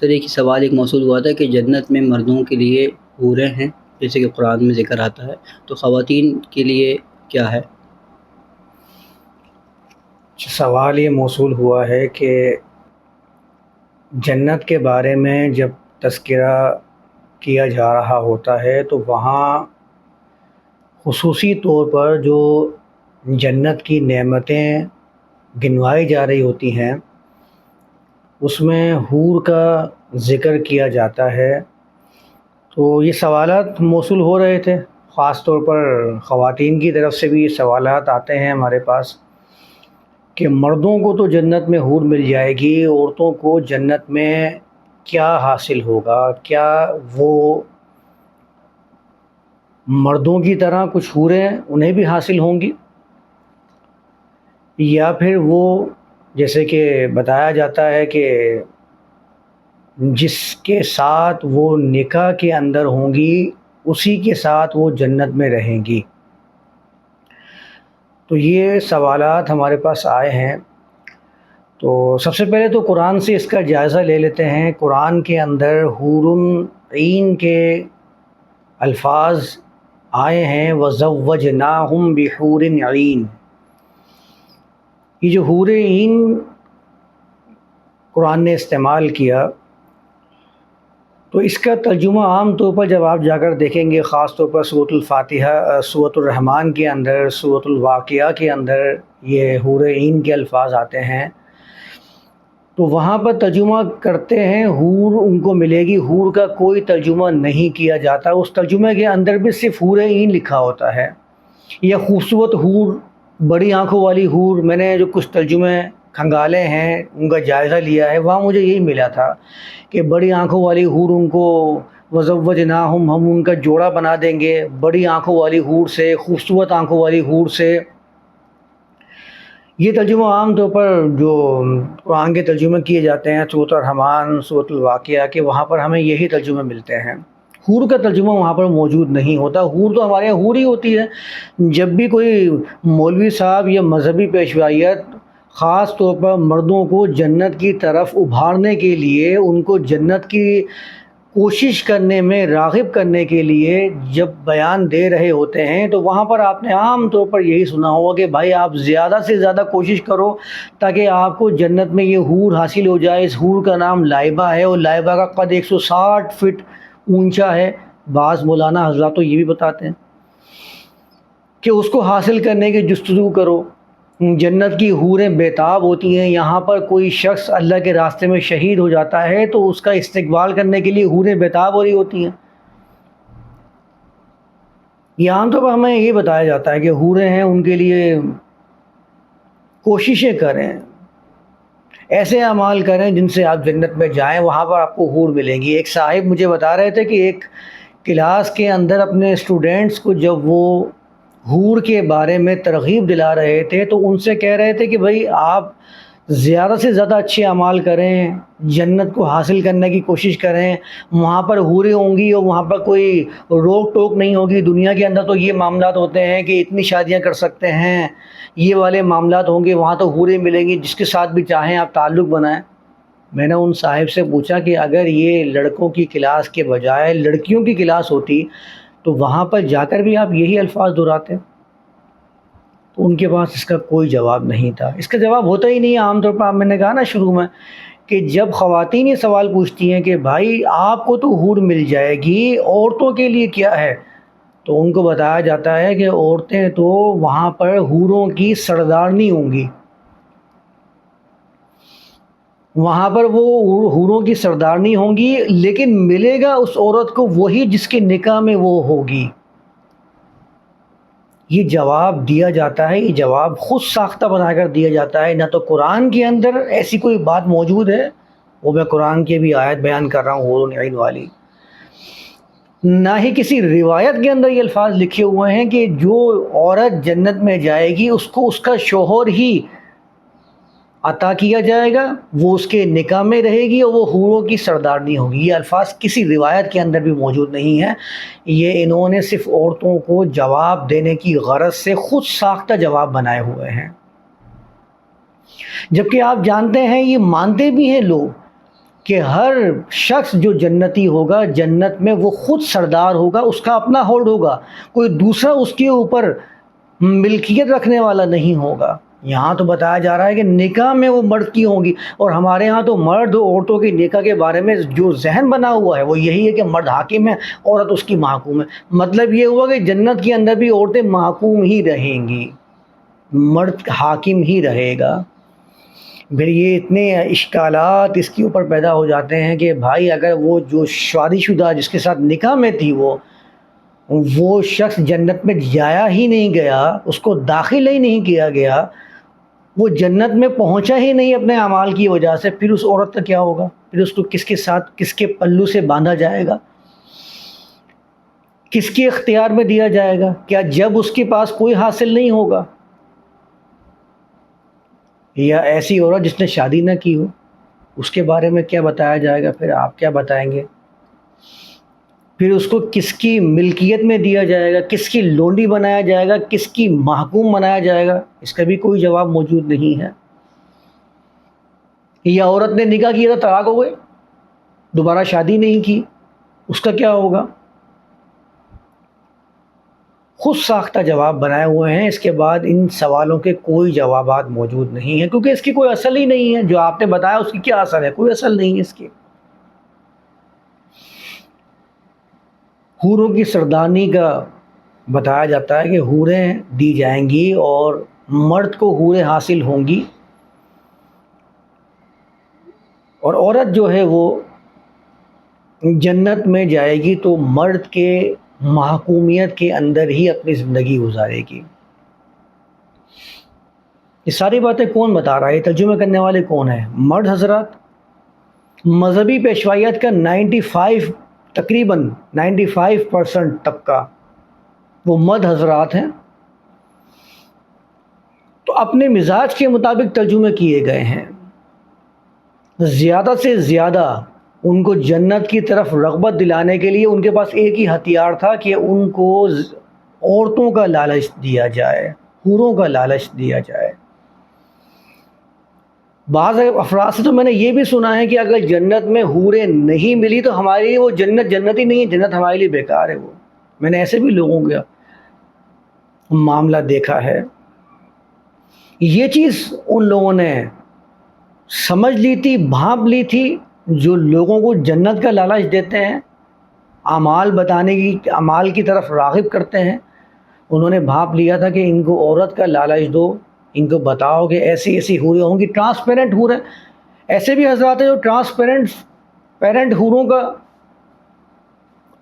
سر ایک سوال ایک موصول ہوا تھا کہ جنت میں مردوں کے لیے حوریں ہیں، جیسے کہ قرآن میں ذکر آتا ہے۔ تو خواتین کے لیے کیا ہے؟ سوال یہ موصول ہوا ہے کہ جنت کے بارے میں جب تذکرہ کیا جا رہا ہوتا ہے، تو وہاں خصوصی طور پر جو جنت کی نعمتیں گنوائی جا رہی ہوتی ہیں اس میں حور کا ذکر کیا جاتا ہے۔ تو یہ سوالات موصول ہو رہے تھے، خاص طور پر خواتین کی طرف سے بھی یہ سوالات آتے ہیں ہمارے پاس کہ مردوں کو تو جنت میں حور مل جائے گی، عورتوں کو جنت میں کیا حاصل ہوگا؟ کیا وہ مردوں کی طرح کچھ حوریں انہیں بھی حاصل ہوں گی؟ یا پھر وہ جیسے کہ بتایا جاتا ہے کہ جس کے ساتھ وہ نکاح کے اندر ہوں گی، اسی کے ساتھ وہ جنت میں رہیں گی۔ تو یہ سوالات ہمارے پاس آئے ہیں۔ تو سب سے پہلے تو قرآن سے اس کا جائزہ لے لیتے ہیں۔ قرآن کے اندر حورن عین کے الفاظ آئے ہیں۔ وضوج ناہم بحور عین یہ جو حور عین قرآن نے استعمال کیا، تو اس کا ترجمہ عام طور پر جب آپ جا کر دیکھیں گے، خاص طور پر صورت الفاتحہ صورت الرحمن کے اندر صورت الواقعہ کے اندر یہ حور عین کے الفاظ آتے ہیں، تو وہاں پر ترجمہ کرتے ہیں، حور ان کو ملے گی، حور کا کوئی ترجمہ نہیں کیا جاتا، اس ترجمے کے اندر بھی صرف حور عین لکھا ہوتا ہے، یا خوبصورت حور بڑی آنکھوں والی حور میں نے جو کچھ ترجمے کھنگالے ہیں، ان کا جائزہ لیا ہے، وہاں مجھے یہی ملا تھا کہ بڑی آنکھوں والی حور ان کو وضوج نہ ہم ہم ان کا جوڑا بنا دیں گے۔ بڑی آنکھوں والی حور سے، خوبصورت آنکھوں والی حور سے۔ یہ ترجمہ عام طور پر جو قرآن کے ترجمے کیے جاتے ہیں صوت الرحمان صوت الواقعہ کہ وہاں پر ہمیں یہی ترجمے ملتے ہیں۔ حور کا ترجمہ وہاں پر موجود نہیں ہوتا۔ حور تو ہمارے یہاں حور ہی ہوتی ہے۔ جب بھی کوئی مولوی صاحب یا مذہبی پیشوائیت خاص طور پر مردوں کو جنت کی طرف ابھارنے کے لیے، ان کو جنت کی کوشش کرنے میں، راغب کرنے کے لیے جب بیان دے رہے ہوتے ہیں، تو وہاں پر آپ نے عام طور پر یہی سنا ہوگا کہ بھائی آپ زیادہ سے زیادہ کوشش کرو تاکہ آپ کو جنت میں یہ حور حاصل ہو جائے۔ اس حور کا نام لائبہ ہے اور لائبہ کا قد ایک سو ساٹھ فٹ اونچا ہے۔ بعض مولانا حضرات تو یہ بھی بتاتے ہیں کہ اس کو حاصل کرنے کی جستجو کرو۔ جنت کی حوریں بیتاب ہوتی ہیں۔ یہاں پر کوئی شخص اللہ کے راستے میں شہید ہو جاتا ہے تو اس کا استقبال کرنے کے لیے حوریں بیتاب ہو رہی ہوتی ہیں۔ یہاں تو ہمیں یہ بتایا جاتا ہے کہ حوریں ہیں، ان کے لیے کوششیں کریں ایسے اعمال کریں جن سے آپ جنت میں جائیں، وہاں پر آپ کو حور ملیں گی۔ ایک صاحب مجھے بتا رہے تھے کہ ایک کلاس کے اندر اپنے اسٹوڈینٹس کو جب وہ حور کے بارے میں ترغیب دلا رہے تھے تو ان سے کہہ رہے تھے کہ بھائی آپ زیادہ سے زیادہ اچھے اعمال کریں، جنت کو حاصل کرنے کی کوشش کریں۔ وہاں پر حوریں ہوں گی اور وہاں پر کوئی روک ٹوک نہیں ہوگی۔ دنیا کے اندر تو یہ معاملات ہوتے ہیں کہ اتنی شادیاں کر سکتے ہیں۔ یہ والے معاملات ہوں گے، وہاں تو حوریں ملیں گی۔ جس کے ساتھ بھی چاہیں آپ تعلق بنائیں۔ میں نے ان صاحب سے پوچھا کہ اگر یہ لڑکوں کی کلاس کے بجائے لڑکیوں کی کلاس ہوتی تو وہاں پر جا کر بھی آپ یہی الفاظ دہراتے؟ تو ان کے پاس اس کا کوئی جواب نہیں تھا۔ اس کا جواب ہوتا ہی نہیں عام طور پر آپ میں نے کہا نا شروع میں کہ جب خواتین یہ سوال پوچھتی ہیں کہ بھائی آپ کو تو حور مل جائے گی، عورتوں کے لیے کیا ہے؟ تو ان کو بتایا جاتا ہے کہ عورتیں تو وہاں پر حوروں کی سردارنی ہوں گی۔ وہاں پر وہ حوروں کی سردارنی ہوں گی، لیکن ملے گا اس عورت کو وہی جس کے نکاح میں وہ ہوگی۔ یہ جواب دیا جاتا ہے، یہ جواب خود ساختہ بنا کر دیا جاتا ہے۔ نہ تو قرآن کے اندر ایسی کوئی بات موجود ہے، وہ میں قرآن کی بھی آیت بیان کر رہا ہوں غور عین والی۔ نہ ہی کسی روایت کے اندر یہ الفاظ لکھے ہوئے ہیں کہ جو عورت جنت میں جائے گی، اس کو اس کا شوہر ہی عطا کیا جائے گا، وہ اس کے نکاح میں رہے گی اور وہ حوروں کی سردارنی ہوگی۔ یہ الفاظ کسی روایت کے اندر بھی موجود نہیں ہے یہ انہوں نے صرف عورتوں کو جواب دینے کی غرض سے خود ساختہ جواب بنائے ہوئے ہیں۔ جبکہ آپ جانتے ہیں، یہ مانتے بھی ہیں لوگ کہ ہر شخص جو جنتی ہوگا، جنت میں وہ خود سردار ہوگا، اس کا اپنا ہولڈ ہوگا۔ کوئی دوسرا اس کے اوپر ملکیت رکھنے والا نہیں ہوگا۔ یہاں تو بتایا جا رہا ہے کہ نکاح میں وہ مرد کی ہوں گی اور ہمارے ہاں تو مرد و عورتوں کی نکاح کے بارے میں جو ذہن بنا ہوا ہے وہ یہی ہے کہ مرد حاکم ہے عورت اس کی محکوم ہے۔ مطلب یہ ہوا کہ جنت کے اندر بھی عورتیں محکوم ہی رہیں گی۔ مرد حاکم ہی رہے گا۔ پھر یہ اتنے اشکالات اس کے اوپر پیدا ہو جاتے ہیں کہ بھائی اگر وہ جو شادی شدہ جس کے ساتھ نکاح میں تھی وہ وہ شخص جنت میں جایا ہی نہیں گیا، اس کو داخل ہی نہیں کیا گیا وہ جنت میں پہنچا ہی نہیں اپنے اعمال کی وجہ سے، پھر اس عورت کا کیا ہوگا؟ پھر اس کو کس کے ساتھ، کس کے پلو سے باندھا جائے گا؟ کس کے اختیار میں دیا جائے گا؟ کیا جب اس کے پاس کوئی حاصل نہیں ہوگا؟ یا ایسی عورت جس نے شادی نہ کی ہو، اس کے بارے میں کیا بتایا جائے گا؟ پھر آپ کیا بتائیں گے؟ پھر اس کو کس کی ملکیت میں دیا جائے گا؟ کس کی لونڈی بنایا جائے گا؟ کس کی محکوم بنایا جائے گا؟ اس کا بھی کوئی جواب موجود نہیں ہے۔ یا عورت نے نکاح کیا تھا، طلاق ہو گئے دوبارہ شادی نہیں کی۔ اس کا کیا ہوگا؟ خود ساختہ جواب بنائے ہوئے ہیں۔ اس کے بعد ان سوالوں کے کوئی جوابات موجود نہیں ہیں، کیونکہ اس کی کوئی اصل ہی نہیں ہے۔ جو آپ نے بتایا، اس کی کیا اثر ہے؟ کوئی اصل نہیں ہے اس کی۔ حوروں کی سردانی کا بتایا جاتا ہے کہ حوریں دی جائیں گی اور مرد کو حوریں حاصل ہوں گی۔ اور عورت جو ہے وہ جنت میں جائے گی تو مرد کے محکومیت کے اندر ہی اپنی زندگی گزارے گی۔ یہ ساری باتیں کون بتا رہا ہے؟ ترجمہ کرنے والے کون ہیں؟ مرد حضرات، مذہبی پیشوائیت کا نائنٹی فائیو تقریباً نائنٹی فائیو پرسنٹ طبقہ وہ مرد حضرات ہیں۔ تو اپنے مزاج کے مطابق ترجمے کیے گئے ہیں۔ زیادہ سے زیادہ ان کو جنت کی طرف رغبت دلانے کے لیے ان کے پاس ایک ہی ہتھیار تھا کہ ان کو عورتوں کا لالچ دیا جائے حوروں کا لالچ دیا جائے۔ بعض افراد سے تو میں نے یہ بھی سنا ہے کہ اگر جنت میں حوریں نہیں ملی تو ہمارے لیے وہ جنت جنت ہی نہیں ہے، جنت ہمارے لیے بیکار ہے وہ۔ میں نے ایسے بھی لوگوں کا معاملہ دیکھا ہے۔ یہ چیز ان لوگوں نے سمجھ لی تھی، بھانپ لی تھی، جو لوگوں کو جنت کا لالچ دیتے ہیں، اعمال بتانے کی، اعمال کی طرف راغب کرتے ہیں۔ انہوں نے بھانپ لیا تھا کہ ان کو عورت کا لالچ دو۔ ان کو بتاؤ کہ ایسی ایسی حوریں ہوں گی ٹرانسپیرنٹ ہو رہے ایسے بھی حضرات ہیں جو ٹرانسپیرنٹ پیرنٹ حوروں کا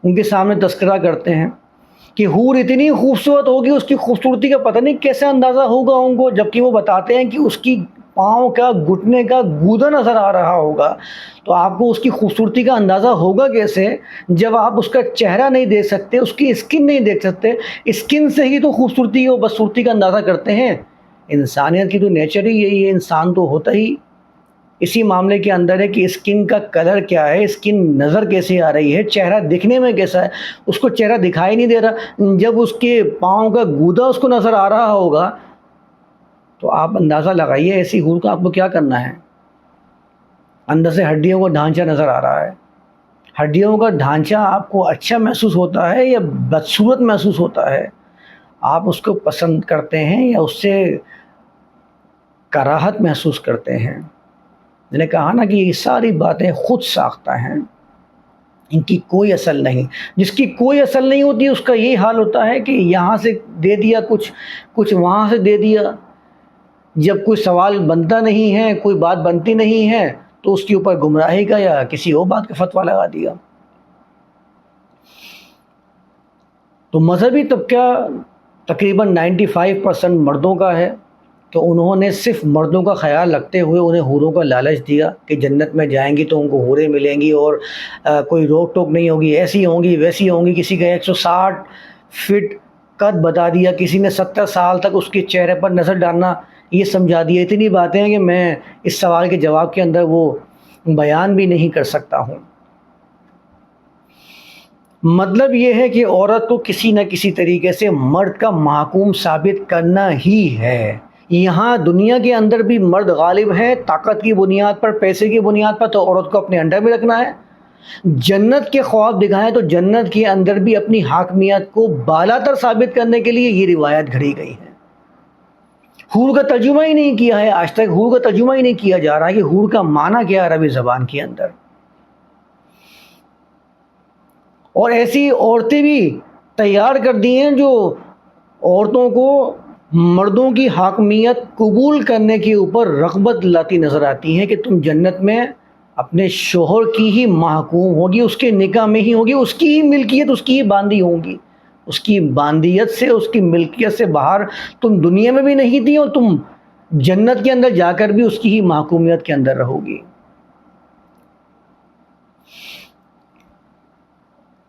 ان کے سامنے تذکرہ کرتے ہیں کہ حور اتنی خوبصورت ہوگی، اس کی خوبصورتی کا پتہ نہیں کیسے اندازہ ہوگا ان کو، جبکہ وہ بتاتے ہیں کہ اس کی پاؤں کا، گھٹنے کا گودا نظر آ رہا ہوگا۔ تو آپ کو اس کی خوبصورتی کا اندازہ ہوگا کیسے؟ جب آپ اس کا چہرہ نہیں دیکھ سکتے، اس کی اسکن نہیں دیکھ سکتے اسکن سے ہی تو خوبصورتی اور بدصورتی کا اندازہ کرتے ہیں۔ انسانیت کی تو نیچر ہی یہی ہے، انسان تو ہوتا ہی۔ اسی معاملے کے اندر ہے کہ اسکن کا کلر کیا ہے، اسکن نظر کیسے آ رہی ہے، چہرہ دکھنے میں کیسا ہے۔ اس کو چہرہ دکھائی نہیں دے رہا۔ جب اس کے پاؤں کا گودا اس کو نظر آ رہا ہوگا، تو آپ اندازہ لگائیے ایسی حور کا آپ کو کیا کرنا ہے۔ اندر سے ہڈیوں کا ڈھانچہ نظر آ رہا ہے۔ ہڈیوں کا ڈھانچہ آپ کو اچھا محسوس ہوتا ہے یا بدصورت محسوس ہوتا ہے؟ آپ اس کو پسند کرتے ہیں یا اس سے کراہت محسوس کرتے ہیں۔ میں نے کہا نا کہ یہ ساری باتیں خود ساختہ ہیں۔ ان کی کوئی اصل نہیں۔ جس کی کوئی اصل نہیں ہوتی، اس کا یہ حال ہوتا ہے کہ یہاں سے دے دیا کچھ کچھ وہاں سے دے دیا۔ جب کوئی سوال بنتا نہیں ہے، کوئی بات بنتی نہیں ہے، تو اس کے اوپر گمراہی کا یا کسی اور بات کا فتویٰ لگا دیا۔ تو مذہبی طبقہ تقریباً نائنٹی فائیو پرسنٹ مردوں کا ہے۔ تو انہوں نے صرف مردوں کا خیال رکھتے ہوئے انہیں حوروں کا لالچ دیا کہ جنت میں جائیں گی تو ان کو حوریں ملیں گی اور کوئی روک ٹوک نہیں ہوگی، ایسی ہوں گی، ویسی ہوں گی، کسی کا ایک سو ساٹھ فٹ قد بتا دیا، کسی نے ستر سال تک اس کے چہرے پر نظر ڈالنا، یہ سمجھا دیا۔ اتنی باتیں ہیں کہ میں اس سوال کے جواب کے اندر وہ بیان بھی نہیں کر سکتا ہوں۔ مطلب یہ ہے کہ عورت کو کسی نہ کسی طریقے سے مرد کا محکوم ثابت کرنا ہی ہے۔ یہاں دنیا کے اندر بھی مرد غالب ہے طاقت کی بنیاد پر، پیسے کی بنیاد پر تو عورت کو اپنے انڈر میں رکھنا ہے۔ جنت کے خواب دکھائیں تو جنت کے اندر بھی اپنی حاکمیت کو بالا تر ثابت کرنے کے لیے یہ روایت گھڑی گئی ہے۔ حور کا ترجمہ ہی نہیں کیا ہے، آج تک حور کا ترجمہ ہی نہیں کیا جا رہا ہے کہ حور کا معنی کیا عربی زبان کے اندر۔ اور ایسی عورتیں بھی تیار کر دی ہیں جو عورتوں کو مردوں کی حاکمیت قبول کرنے کے اوپر رغبت لاتی نظر آتی ہیں کہ تم جنت میں اپنے شوہر کی ہی محکوم ہوگی، اس کے نکاح میں ہی ہوگی، اس کی ہی ملکیت، اس کی ہی باندھی ہوگی اس کی باندیت سے، اس کی ملکیت سے باہر تم دنیا میں بھی نہیں تھی اور تم جنت کے اندر جا کر بھی اس کی ہی محکومیت کے اندر رہو گی۔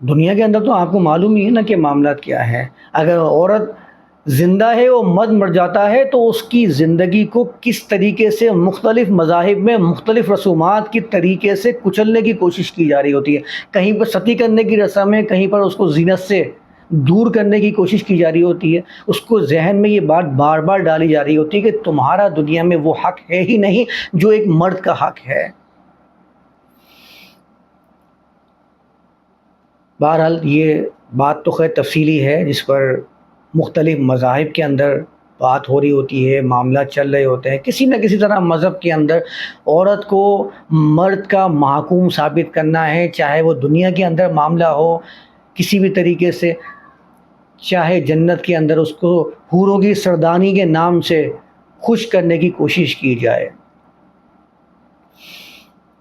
دنیا کے اندر تو آپ کو معلوم ہی ہے نا کہ معاملات کیا ہے اگر عورت زندہ ہے وہ مد مر جاتا ہے، تو اس کی زندگی کو کس طریقے سے مختلف مذاہب میں مختلف رسومات کی طریقے سے کچلنے کی کوشش کی جا رہی ہوتی ہے؟ کہیں پر ستی کرنے کی رسم ہے، کہیں پر اس کو زینت سے دور کرنے کی کوشش کی جا رہی ہوتی ہے۔ اس کو ذہن میں یہ بات بار بار ڈالی جا رہی ہوتی ہے کہ تمہارا دنیا میں وہ حق ہے ہی نہیں جو ایک مرد کا حق ہے۔ بہرحال یہ بات تو خیر تفصیلی ہے، جس پر مختلف مذاہب کے اندر بات ہو رہی ہوتی ہے معاملات چل رہے ہوتے ہیں۔ کسی نہ کسی طرح مذہب کے اندر عورت کو مرد کا محکوم ثابت کرنا ہے، چاہے وہ دنیا کے اندر معاملہ ہو کسی بھی طریقے سے، چاہے جنت کے اندر اس کو حوروں کی سردانی کے نام سے خوش کرنے کی کوشش کی جائے۔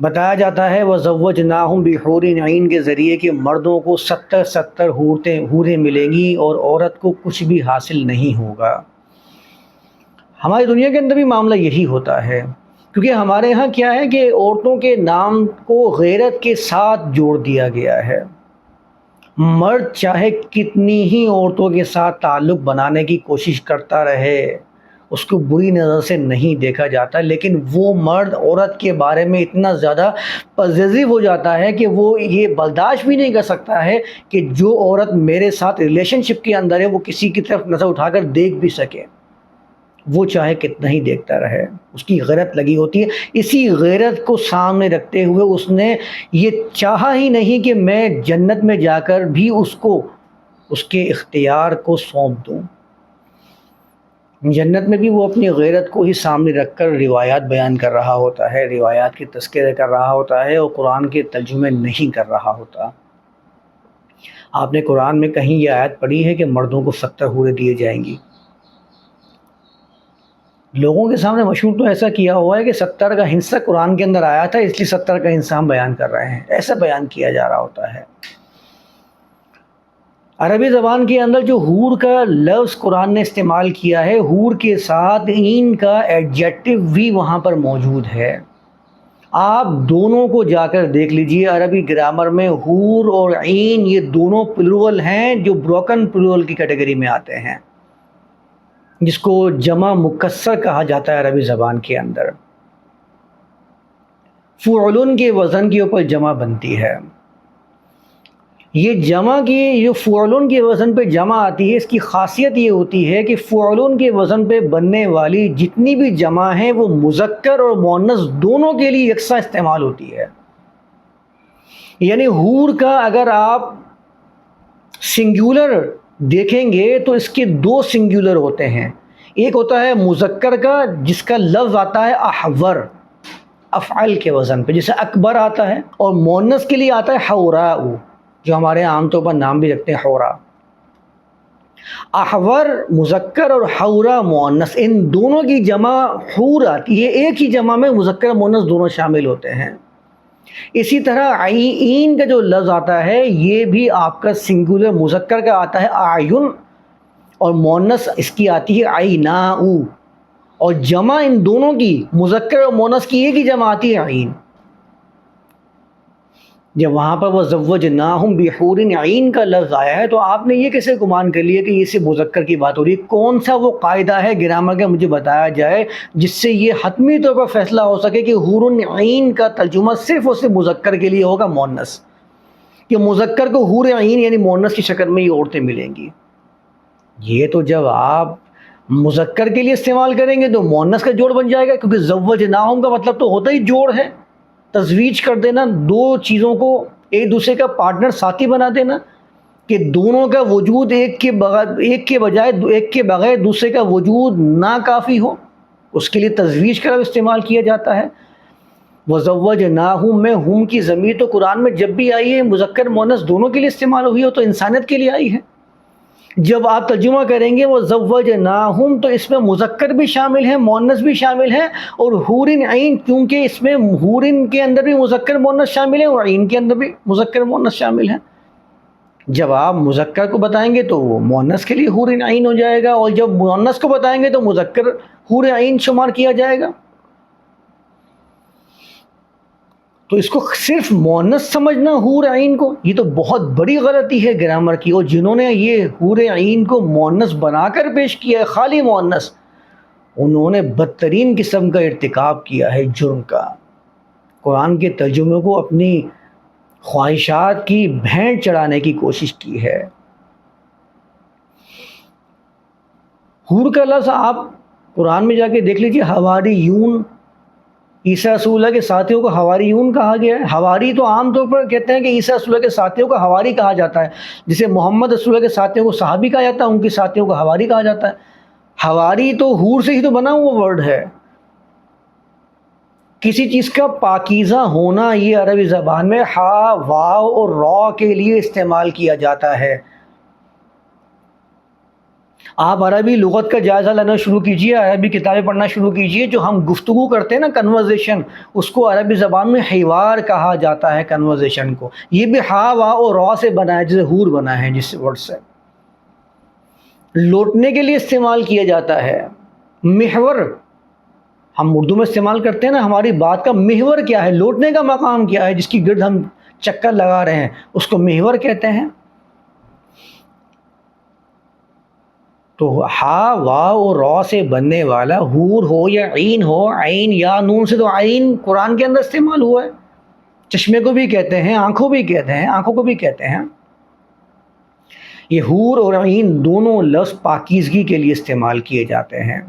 بتایا جاتا ہے وہ ضوج ناہم بحور نعین کے ذریعے کہ مردوں کو ستر ستر حورتیں، حوریں ملیں گی اور عورت کو کچھ بھی حاصل نہیں ہوگا۔ ہماری دنیا کے اندر بھی معاملہ یہی ہوتا ہے۔ کیونکہ ہمارے ہاں کیا ہے کہ عورتوں کے نام کو غیرت کے ساتھ جوڑ دیا گیا ہے۔ مرد چاہے کتنی ہی عورتوں کے ساتھ تعلق بنانے کی کوشش کرتا رہے اس کو بری نظر سے نہیں دیکھا جاتا، لیکن وہ مرد عورت کے بارے میں اتنا زیادہ پزیزو ہو جاتا ہے کہ وہ یہ برداشت بھی نہیں کر سکتا ہے کہ جو عورت میرے ساتھ ریلیشن شپ کے اندر ہے، وہ کسی کی طرف نظر اٹھا کر دیکھ بھی سکے۔ وہ چاہے کتنا ہی دیکھتا رہے، اس کی غیرت لگی ہوتی ہے۔ اسی غیرت کو سامنے رکھتے ہوئے اس نے یہ چاہا ہی نہیں کہ میں جنت میں جا کر بھی اس کو، اس کے اختیار کو سونپ دوں۔ جنت میں بھی وہ اپنی غیرت کو ہی سامنے رکھ کر روایات بیان کر رہا ہوتا ہے، روایات کی تذکرے کر رہا ہوتا ہے اور قرآن کے ترجمے نہیں کر رہا ہوتا۔ آپ نے قرآن میں کہیں یہ آیت پڑھی ہے کہ مردوں کو ستر حورے دیے جائیں گی۔ لوگوں کے سامنے مشہور تو ایسا کیا ہوا ہے کہ ستر کا ہنسا قرآن کے اندر آیا تھا، اس لیے ستر کا ہنسا ہم بیان کر رہے ہیں۔ ایسا بیان کیا جا رہا ہوتا ہے۔ عربی زبان کے اندر جو حور کا لفظ قرآن نے استعمال کیا ہے حور کے ساتھ این کا ایڈجیکٹو بھی وہاں پر موجود ہے۔ آپ دونوں کو جا کر دیکھ لیجیے، عربی گرامر میں حور اور عین یہ دونوں پلرول ہیں جو بروکن پلرول کی کیٹیگری میں آتے ہیں، جس کو جمع مکسر کہا جاتا ہے عربی زبان کے اندر۔ فعلن کے وزن کے اوپر جمع بنتی ہے۔ یہ جمع کی جو فعلون کے وزن پہ جمع آتی ہے، اس کی خاصیت یہ ہوتی ہے کہ فعلون کے وزن پہ بننے والی جتنی بھی جمع ہیں، وہ مذکر اور مونس دونوں کے لیے یکساں استعمال ہوتی ہے۔ یعنی حور کا اگر آپ سنگولر دیکھیں گے تو اس کے دو سنگولر ہوتے ہیں۔ ایک ہوتا ہے مذکر کا، جس کا لفظ آتا ہے احور، افعل کے وزن پہ، جسے اکبر آتا ہے، اور مونس کے لیے آتا ہے حوراء۔ جو ہمارے عام طور پر نام بھی رکھتے ہیں حورا۔ احور، مذکر اور حورا مونس ان دونوں کی جمع حور آتی ہے ایک ہی جمع میں مذکر مونس دونوں شامل ہوتے ہیں۔ اسی طرح آئین کا جو لفظ آتا ہے، یہ بھی آپ کا سنگولر مذکر کا آتا ہے آئین اور مونس اس کی آتی ہے آئی نا اور جمع ان دونوں کی، مذکر اور مونس کی ایک ہی جمع آتی ہے آئین جب وہاں پر وہ زوج ناہم بحور عین کا لفظ آیا ہے تو آپ نے یہ کیسے گمان کر لیا کہ یہ سے مذکر کی بات ہو رہی ہے؟ کون سا وہ قاعدہ ہے گرامر کا مجھے بتایا جائے جس سے یہ حتمی طور پر فیصلہ ہو سکے کہ حور عین کا ترجمہ صرف اور صرف مذکر کے لیے ہوگا مونس کہ مذکر کو حور عین یعنی مونس کی شکل میں یہ عورتیں ملیں گی۔ یہ تو جب آپ مذکر کے لیے استعمال کریں گے تو مونس کا جوڑ بن جائے گا کیونکہ زوج ناہم کا مطلب تو ہوتا ہی جوڑ ہے۔ تجویز کر دینا، دو چیزوں کو ایک دوسرے کا پارٹنر ساتھی بنا دینا کہ دونوں کا وجود ایک کے بغیر ایک کے بجائے، ایک کے بغیر دوسرے کا وجود نہ کافی ہو، اس کے لیے تجویز کا استعمال کیا جاتا ہے۔ وزوج نہ ہوں میں ہوں کی ضمیر تو قرآن میں جب بھی آئی ہے، مذکر مونس دونوں کے لیے استعمال ہوئی ہو تو انسانیت کے لیے آئی ہے۔ جب آپ ترجمہ کریں گے وہ زوج نہ ہوں تو اس میں مذکر بھی شامل ہیں مونس بھی شامل ہیں، اور حورن عین، کیونکہ اس میں حورن کے اندر بھی مذکر مونس شامل ہیں اور عین کے اندر بھی مذکر مونس شامل ہیں۔ جب آپ مذکر کو بتائیں گے تو وہ مونس کے لیے حورن عین ہو جائے گا، اور جب مونس کو بتائیں گے تو مذکر حور عین شمار کیا جائے گا۔ تو اس کو صرف مونس سمجھنا حور عین کو، یہ تو بہت بڑی غلطی ہے گرامر کی، اور جنہوں نے یہ حور عین کو مونس بنا کر پیش کیا ہے، خالی مونس، انہوں نے بدترین قسم کا ارتکاب کیا ہے جرم کا۔ قرآن کے ترجمے کو اپنی خواہشات کی بھینٹ چڑھانے کی کوشش کی ہے۔ حور کا لفظ آپ قرآن میں جا کے دیکھ لیجیے ہواری یون عیسیٰ رسول کے ساتھیوں کو ہواری یون کہا گیا ہے۔ ہواری تو عام طور پر کہتے ہیں کہ عیسیٰ رسول اللہ کے ساتھیوں کو ہواری کہا جاتا ہے۔ جسے محمد رسول اللہ کے ساتھیوں کو صحابی کہا جاتا ہے، ان کے ساتھیوں کو ہواری کہا جاتا ہے۔ ہواری تو حور سے ہی تو بنا ہوا ورڈ ہے۔ کسی چیز کا پاکیزہ ہونا یہ عربی زبان میں ہا واو اور را کے لیے استعمال کیا جاتا ہے۔ آپ عربی لغت کا جائزہ لینا شروع کیجیے، عربی کتابیں پڑھنا شروع کیجیے، جو ہم گفتگو کرتے ہیں نا کنورزیشن اس کو عربی زبان میں حیوار کہا جاتا ہے کنورزیشن کو۔ یہ بھی ہا، وا اور را سے بنا ہے جسے حور بنا ہے جس ورڈ سے۔ لوٹنے کے لیے استعمال کیا جاتا ہے۔ محور، ہم اردو میں استعمال کرتے ہیں نا، ہماری بات کا محور کیا ہے؟ لوٹنے کا مقام کیا ہے؟ جس کی گرد ہم چکر لگا رہے ہیں۔ اس کو محور کہتے ہیں۔ تو ہا وا و را سے بننے والا حور ہو یا عین ہو، عین یا نون سے تو عین قرآن کے اندر استعمال ہوا ہے۔ چشمے کو بھی کہتے ہیں، آنکھوں بھی کہتے ہیں، آنکھوں کو بھی کہتے ہیں۔ یہ حور اور عین دونوں لفظ پاکیزگی کے لیے استعمال کیے جاتے ہیں۔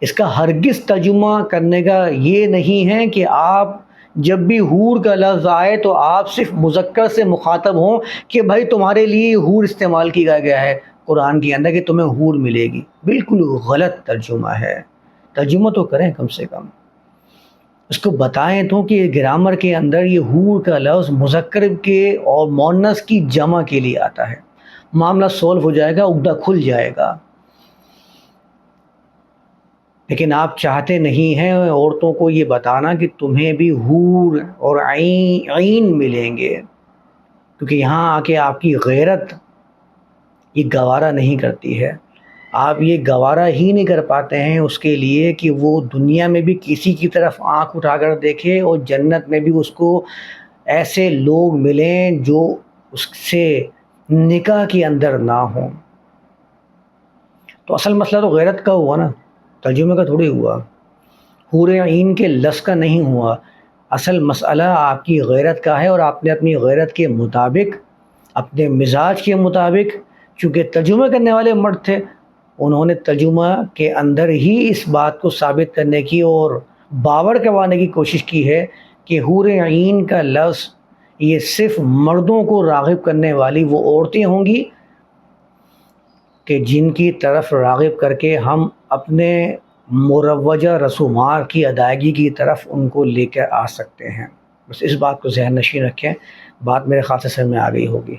اس کا ہرگز ترجمہ کرنے کا یہ نہیں ہے کہ آپ جب بھی حور کا لفظ آئے تو آپ صرف مذکر سے مخاطب ہوں کہ بھائی تمہارے لیے حور استعمال کیا گیا ہے۔ قرآن کے اندر کہ تمہیں حور ملے گی۔ بالکل غلط ترجمہ ہے۔ ترجمہ تو کریں کم سے کم۔ اس کو بتائیں تو کہ گرامر کے اندر یہ حور کا لفظ مذکر کے اور مونس کی جمع کے لیے آتا ہے۔ معاملہ سولو ہو جائے گا اگدا کھل جائے گا۔ لیکن آپ چاہتے نہیں ہیں عورتوں کو یہ بتانا کہ تمہیں بھی حور اور عین عین ملیں گے۔ کیونکہ یہاں آ کے آپ کی غیرت یہ گوارہ نہیں کرتی ہے۔ آپ یہ گوارہ ہی نہیں کر پاتے ہیں اس کے لیے کہ وہ دنیا میں بھی کسی کی طرف آنکھ اٹھا کر دیکھے اور جنت میں بھی اس کو ایسے لوگ ملیں جو اس سے نکاح کے اندر نہ ہوں۔ تو اصل مسئلہ تو غیرت کا ہوا نا، ترجمے کا تھوڑی ہوا۔ حور عین کے لس کا نہیں ہوا۔ اصل مسئلہ آپ کی غیرت کا ہے اور آپ نے اپنی غیرت کے مطابق، اپنے مزاج کے مطابق چونکہ ترجمہ کرنے والے مرد تھے، انہوں نے ترجمہ کے اندر ہی اس بات کو ثابت کرنے کی اور باور کروانے کی کوشش کی ہے کہ حور عین کا لفظ یہ صرف مردوں کو راغب کرنے والی وہ عورتیں ہوں گی کہ جن کی طرف راغب کر کے ہم اپنے مروجہ رسومات کی ادائیگی کی طرف ان کو لے کر آ سکتے ہیں۔ بس اس بات کو ذہن نشین رکھیں، بات میرے خاصے سے میں آ گئی ہوگی۔